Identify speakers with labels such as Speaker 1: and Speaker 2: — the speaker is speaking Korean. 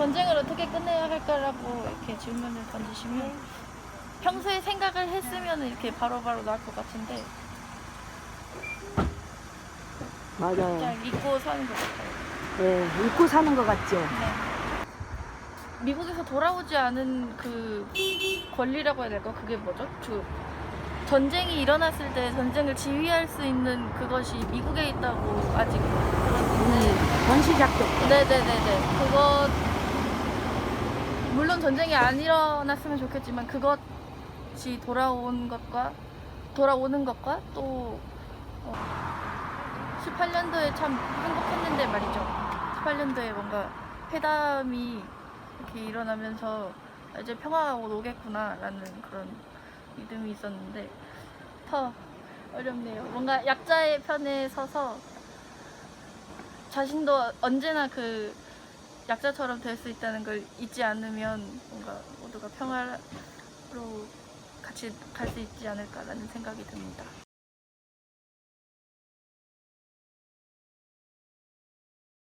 Speaker 1: 어떻게 끝내야 할까라고 이렇게 질문을 던지시면 평소에 생각을 했으면 이렇게 바로바로 나올 것 같은데
Speaker 2: 맞아요.
Speaker 1: 그냥 잊고 사는 것 같아요.
Speaker 2: 예, 잊고 사는 것 같죠.
Speaker 1: 네. 미국에서 돌아오지 않은 그 권리라고 해야 될까? 그게 뭐죠? 그 전쟁이 일어났을 때 전쟁을 지휘할 수 있는 그것이 미국에 있다고 아직 들었는데
Speaker 2: 음, 전시 작전.
Speaker 1: 네네네네 그것 물론 전쟁이 안 일어났으면 좋겠지만 그것이 돌아온 것과 돌아오는 것과 또 어, 18년도에 참 행복했는데 말이죠. 18년도에 뭔가 회담이 이렇게 일어나면서 이제 평화가 곧 오겠구나라는 그런 믿음이 있었는데 더 어렵네요. 뭔가 약자의 편에 서서 자신도 언제나 그 약자처럼 될 수 있다는 걸 잊지 않으면 뭔가 모두가 평화로 같이 갈 수 있지 않을까라는 생각이 듭니다.